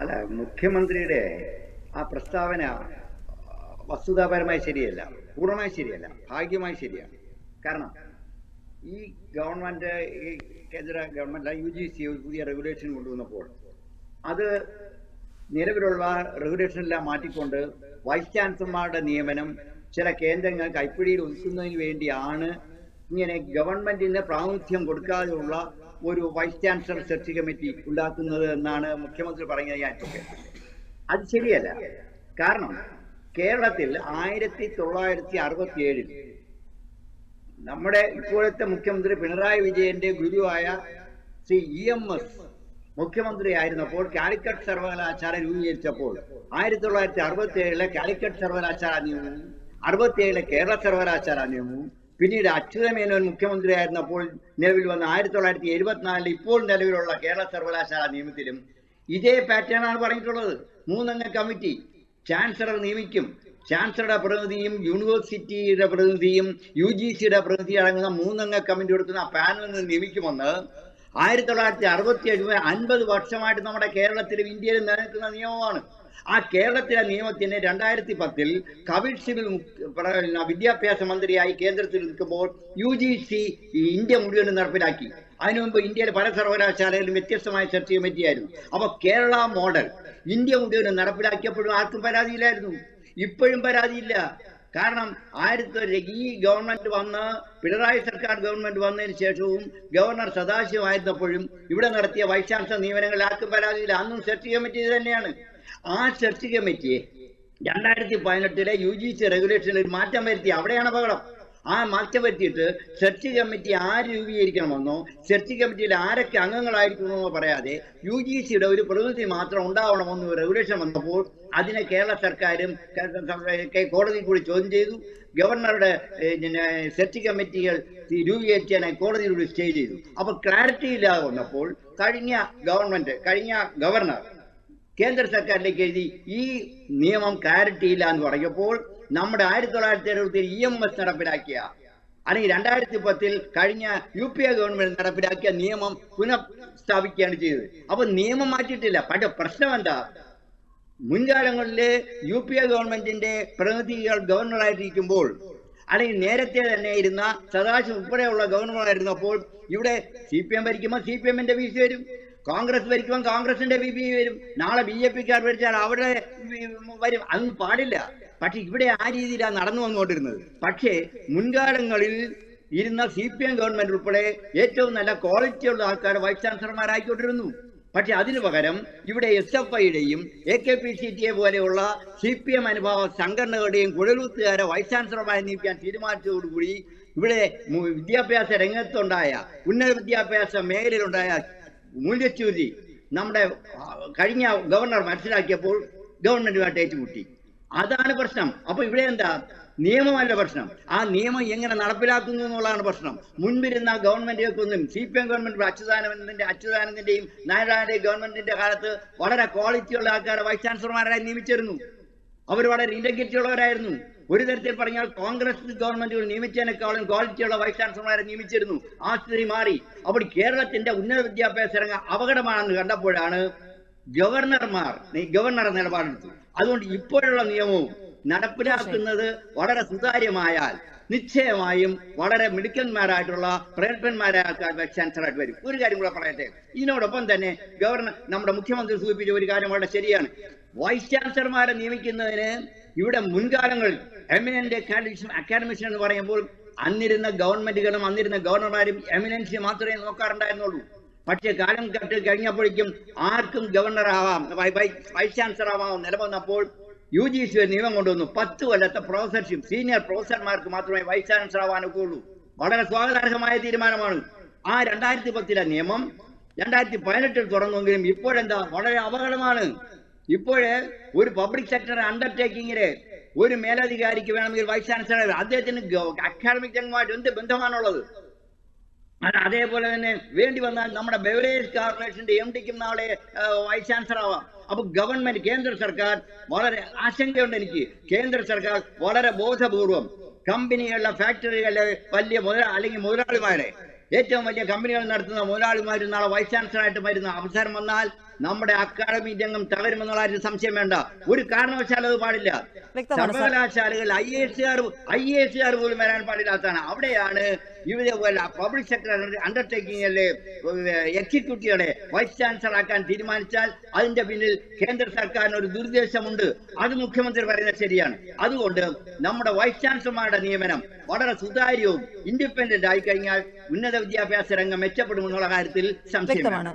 അല്ല മുഖ്യമന്ത്രിയുടെ ആ പ്രസ്താവന വസ്തുതാപരമായി ശരിയല്ല പൂർണമായി ശരിയല്ല ഭാഗ്യമായി ശരിയാണ്. കാരണം ഈ ഗവൺമെന്റ് ഈ കേന്ദ്ര ഗവൺമെന്റ് യു ജി സി പുതിയ റെഗുലേഷൻ കൊണ്ടുവന്നപ്പോൾ അത് നിലവിലുള്ള റെഗുലേഷനെല്ലാം മാറ്റിക്കൊണ്ട് വൈസ് ചാൻസലർമാരുടെ നിയമനം ചില കേന്ദ്രങ്ങൾ കൈപ്പിടിയിൽ ഒതുക്കുന്നതിന് വേണ്ടിയാണ് ഇങ്ങനെ ഗവൺമെന്റിന് പ്രാതിനിധ്യം കൊടുക്കാതെയുള്ള ഒരു വൈസ് ചാൻസലർ സെർച്ച് കമ്മിറ്റി ഉണ്ടാക്കുന്നത് എന്നാണ് മുഖ്യമന്ത്രി പറഞ്ഞത് ഞാൻ അത് ശരിയല്ല. കാരണം കേരളത്തിൽ ആയിരത്തി തൊള്ളായിരത്തി അറുപത്തി ഏഴിൽ നമ്മുടെ ഇപ്പോഴത്തെ മുഖ്യമന്ത്രി പിണറായി വിജയന്റെ ഗുരുവായ ശ്രീ ഇ എം എസ് മുഖ്യമന്ത്രി ആയിരുന്നപ്പോൾ കാലിക്കറ്റ് സർവകലാശാല രൂപീകരിച്ചപ്പോൾ ആയിരത്തി തൊള്ളായിരത്തി അറുപത്തി ഏഴിലെ കാലിക്കറ്റ് സർവകലാശാല നിയമവും അറുപത്തി ഏഴിലെ കേരള സർവകലാശാല നിയമവും പിന്നീട് അച്യുതമേനോൻ മുഖ്യമന്ത്രി ആയിരുന്നപ്പോൾ നിലവിൽ വന്ന ആയിരത്തി തൊള്ളായിരത്തി എഴുപത്തിനാലിൽ ഇപ്പോൾ നിലവിലുള്ള കേരള സർവകലാശാല നിയമത്തിലും ഇതേ പാറ്റേൺ ആണ് പറഞ്ഞിട്ടുള്ളത്. മൂന്നംഗ കമ്മിറ്റി. ചാൻസലർ നിയമിക്കും. ചാൻസലറുടെ പ്രതിനിധിയും യൂണിവേഴ്സിറ്റിയുടെ പ്രതിനിധിയും യു ജി സിയുടെ പ്രതിനിധി അടങ്ങുന്ന മൂന്നംഗ കമ്മിറ്റി കൊടുക്കുന്ന പാനലിൽ നിയമിക്കുമെന്ന് ആയിരത്തി തൊള്ളായിരത്തി അറുപത്തി ഏഴ് അൻപത് വർഷമായിട്ട് നമ്മുടെ കേരളത്തിലും ഇന്ത്യയിലും നിലനിൽക്കുന്ന നിയമമാണ്. ആ കേരളത്തിലെ നിയമത്തിന് രണ്ടായിരത്തി പത്തിൽ കവിഡ് സിവിൽ വിദ്യാഭ്യാസ മന്ത്രിയായി കേന്ദ്രത്തിൽ നിൽക്കുമ്പോൾ യു ജി സി ഇന്ത്യ മുഴുവൻ നടപ്പിലാക്കി. അതിനു മുമ്പ് ഇന്ത്യയിലെ പല സർവകലാശാലയിലും വ്യത്യസ്തമായ സെർച്ച് കമ്മിറ്റിയായിരുന്നു അപ്പൊ കേരള മോഡൽ ഇന്ത്യ മുഴുവൻ നടപ്പിലാക്കിയപ്പോഴും ആർക്കും പരാതിയില്ലായിരുന്നു. ഇപ്പോഴും പരാതിയില്ല. കാരണം ആയിരത്തി ഈ ഗവൺമെന്റ് വന്ന് പിണറായി സർക്കാർ ഗവൺമെന്റ് വന്നതിന് ശേഷവും ഗവർണർ സദാശിവമായിരുന്നപ്പോഴും ഇവിടെ നടത്തിയ ചാൻസലർ നിയമനങ്ങളിൽ ആർക്കും പരാതിയില്ല. അന്നും സെർച്ച് കമ്മിറ്റി തന്നെയാണ്. ആ സെർച്ച് കമ്മിറ്റി രണ്ടായിരത്തി പതിനെട്ടിലെ യു ജി സി റെഗുലേഷനിൽ മാറ്റം വരുത്തി അവിടെയാണ് അപകടം. ആ മാറ്റം വരുത്തിയിട്ട് സെർച്ച് കമ്മിറ്റി ആര് രൂപീകരിക്കണമെന്നോ സെർച്ച് കമ്മിറ്റിയിൽ ആരൊക്കെ അംഗങ്ങളായിരിക്കണമെന്നോ പറയാതെ യു ജി സിയുടെ ഒരു പ്രതിനിധി മാത്രം ഉണ്ടാവണമെന്ന് റെഗുലേഷൻ വന്നപ്പോൾ അതിനെ കേരള സർക്കാരും കോടതി കൂടി ചോദ്യം ചെയ്തു. ഗവർണറുടെ സെർച്ച് കമ്മിറ്റികൾ രൂപീകരിച്ചതിനെ കോടതിയിലൂടെ സ്റ്റേ ചെയ്തു. അപ്പൊ ക്ലാരിറ്റി ഇല്ലാതെ വന്നപ്പോൾ കഴിഞ്ഞ ഗവൺമെന്റ് കഴിഞ്ഞ ഗവർണർ കേന്ദ്ര സർക്കാരിലേക്ക് എഴുതി ഈ നിയമം ക്ലാരിറ്റി ഇല്ല എന്ന് പറഞ്ഞപ്പോൾ നമ്മുടെ ആയിരത്തി തൊള്ളായിരത്തി എഴുപത്തി ഇ എം എസ് നടപ്പിലാക്കിയ അല്ലെങ്കിൽ രണ്ടായിരത്തി പത്തിൽ കഴിഞ്ഞ യു പി എ ഗവൺമെന്റ് നടപ്പിലാക്കിയ നിയമം പുനഃസ്ഥാപിക്കുകയാണ് ചെയ്തത്. അപ്പൊ നിയമം മാറ്റിയിട്ടില്ല. പക്ഷെ പ്രശ്നം എന്താ? മുൻകാലങ്ങളിലെ യു പി എ ഗവൺമെന്റിന്റെ പ്രതിനിധികൾ ഗവർണറായിട്ടിരിക്കുമ്പോൾ അല്ലെങ്കിൽ നേരത്തെ തന്നെ ഇരുന്ന സദാശിവം ഉൾപ്പെടെയുള്ള ഗവർണറായിരുന്നപ്പോൾ ഇവിടെ സി പി എം ഭരിക്കുമ്പോൾ സി പി എമ്മിന്റെ വീഴ്ച വരും. കോൺഗ്രസ് ഭരിക്കുമ്പോൾ കോൺഗ്രസിന്റെ ബി പി വരും. നാളെ ബി ജെ പിക്കാർ ഭരിച്ചാൽ അവിടെ വരും. അതൊന്നും പാടില്ല. പക്ഷെ ഇവിടെ ആ രീതിയിലാണ് നടന്നു വന്നുകൊണ്ടിരുന്നത്. പക്ഷേ മുൻകാലങ്ങളിൽ ഇരുന്ന സി പി എം ഗവൺമെന്റ് ഉൾപ്പെടെ ഏറ്റവും നല്ല ക്വാളിറ്റിയുള്ള ആൾക്കാർ വൈസ് ചാൻസലർമാരായിക്കൊണ്ടിരുന്നു പക്ഷെ അതിനു പകരം ഇവിടെ S F ഐയുടെയും A K P C T A പോലെയുള്ള സി പി എം അനുഭവ സംഘടനകളുടെയും കുഴലൂത്തുകാരെ വൈസ് ചാൻസലർമാരെ നിയമിക്കാൻ തീരുമാനിച്ചതോടുകൂടി ഇവിടെ വിദ്യാഭ്യാസ രംഗത്തുണ്ടായ ഉന്നത വിദ്യാഭ്യാസ മേഖലയിലുണ്ടായ മൂല്യച്യൂതി നമ്മുടെ കഴിഞ്ഞ ഗവർണർ മനസ്സിലാക്കിയപ്പോൾ ഗവൺമെന്റുമായിട്ട് ഏറ്റുമുട്ടി. അതാണ് പ്രശ്നം. അപ്പൊ ഇവിടെ എന്താ? നിയമമല്ല പ്രശ്നം. ആ നിയമം എങ്ങനെ നടപ്പിലാക്കുന്നു എന്നുള്ളതാണ് പ്രശ്നം. മുൻപിരുന്ന ഗവൺമെന്റുകൾക്കൊന്നും സി പി എം ഗവൺമെന്റ് അച്യുതാനന്ദന്റെ അച്യുതാനന്ദന്റെയും നാരായണന്റെയും ഗവൺമെന്റിന്റെ കാലത്ത് വളരെ ക്വാളിറ്റിയുള്ള ആൾക്കാരെ വൈസ് ചാൻസലർമാരായി നിയമിച്ചിരുന്നു. അവർ വളരെ ഇന്റഗ്രിറ്റി ഉള്ളവരായിരുന്നു ഒരു തരത്തിൽ പറഞ്ഞാൽ കോൺഗ്രസ് ഗവൺമെന്റുകൾ നിയമിച്ചതിനേക്കാളും ക്വാളിറ്റിയുള്ള വൈസ് ചാൻസലർമാരെ നിയമിച്ചിരുന്നു. ആ സ്ഥിതി മാറി. അപ്പോൾ കേരളത്തിന്റെ ഉന്നത വിദ്യാഭ്യാസ രംഗം അപകടമാണെന്ന് കണ്ടപ്പോഴാണ് ഗവർണർമാർ ഗവർണർ നിലപാടെടുത്തു അതുകൊണ്ട് ഇപ്പോഴുള്ള നിയമവും നടപ്പിലാക്കുന്നത് വളരെ സുതാര്യമായാൽ നിശ്ചയമായും വളരെ മിടുക്കന്മാരായിട്ടുള്ള പ്രഗത്ഭന്മാരായ വൈസ് ചാൻസലറായിട്ട് വരും. ഒരു കാര്യം കൂടെ പറയട്ടെ. ഇതിനോടൊപ്പം തന്നെ ഗവർണർ നമ്മുടെ മുഖ്യമന്ത്രി സൂചിപ്പിച്ച ഒരു കാര്യം വളരെ ശരിയാണ്. വൈസ് ചാൻസലർമാരെ നിയമിക്കുന്നതിന് ഇവിടെ മുൻകാലങ്ങളിൽ എമിനന്റ് അക്കാഡമിഷൻ അക്കാഡമിഷൻ എന്ന് പറയുമ്പോൾ അന്നിരുന്ന ഗവൺമെന്റുകളും അന്നിരുന്ന ഗവർണർമാരും എമിനൻസി മാത്രമേ നോക്കാറുണ്ടായിരുന്നുള്ളൂ. പക്ഷേ കാലം കട്ട് കഴിഞ്ഞപ്പോഴേക്കും ആർക്കും ഗവർണർ ആവാം വൈസ് ചാൻസലർ ആവാം നിലവന്നപ്പോൾ യു ജി സി നിയമം കൊണ്ടുവന്നു. പത്ത് കൊല്ലത്തെ പ്രൊഫസർഷിപ്പ് സീനിയർ പ്രൊഫസർമാർക്ക് മാത്രമേ വൈസ് ചാൻസലർ ആവാനൊക്കെ ഉള്ളൂ വളരെ സ്വാഗതാർഹമായ തീരുമാനമാണ്. ആ രണ്ടായിരത്തി പത്തിലെ നിയമം രണ്ടായിരത്തി പതിനെട്ടിൽ തുറന്നെങ്കിലും ഇപ്പോഴെന്താ? വളരെ അപകടമാണ്. ഇപ്പോഴേ ഒരു പബ്ലിക് സെക്ടർ അണ്ടർടേക്കിങ്ങിൽ ഒരു മേലധികാരിക്ക് വേണമെങ്കിൽ വൈസ് ചാൻസലർ അദ്ദേഹത്തിന് അക്കാഡമിക് രംഗമായിട്ട് എന്ത് ബന്ധമാണുള്ളത്? അത് അതേപോലെ തന്നെ വേണ്ടി വന്നാൽ നമ്മുടെ ബെവറേജ് കോർപ്പറേഷന്റെ എം ഡിക്കും നാളെ വൈസ് ചാൻസലർ ആവാം. അപ്പൊ ഗവൺമെന്റ് കേന്ദ്ര സർക്കാർ വളരെ ആശങ്കയുണ്ട് എനിക്ക്. കേന്ദ്ര സർക്കാർ വളരെ ബോധപൂർവം കമ്പനികളിലെ ഫാക്ടറികളിലെ വലിയ മുതല അല്ലെങ്കിൽ മുതലാളിമാരെ ഏറ്റവും വലിയ കമ്പനികൾ നടത്തുന്ന മുതലാളിമാരും നാളെ വൈസ് ചാൻസലറായിട്ട് വരുന്ന അവസരം വന്നാൽ നമ്മുടെ അക്കാദമി രംഗം തകരുമെന്നുള്ള കാര്യത്തിൽ സംശയം വേണ്ട. ഒരു കാരണവശാലും അത് പാടില്ല. സർവകലാശാലകൾ ഐ എസുകാർ ഐ എസുകാർ പോലും വരാൻ പാടില്ലാത്തതാണ്. അവിടെയാണ് ഇവരെ പബ്ലിക് സെക്ടർ അണ്ടർടേക്കിംഗിലെ എക്സിക്യൂട്ടീവുകളെ വൈസ് ചാൻസലർ ആക്കാൻ തീരുമാനിച്ചാൽ അതിന്റെ പിന്നിൽ കേന്ദ്ര സർക്കാരിന് ഒരു ദുരുദ്ദേശമുണ്ട്. അത് മുഖ്യമന്ത്രി പറയുന്നത് ശരിയാണ്. അതുകൊണ്ട് നമ്മുടെ വൈസ് ചാൻസലർമാരുടെ നിയമനം വളരെ സുതാര്യവും ഇൻഡിപെൻഡന്റ് ആയി കഴിഞ്ഞാൽ ഉന്നത വിദ്യാഭ്യാസ രംഗം മെച്ചപ്പെടുമെന്നുള്ള കാര്യത്തിൽ സംശയം വേണ്ട. വ്യക്തമാണ്.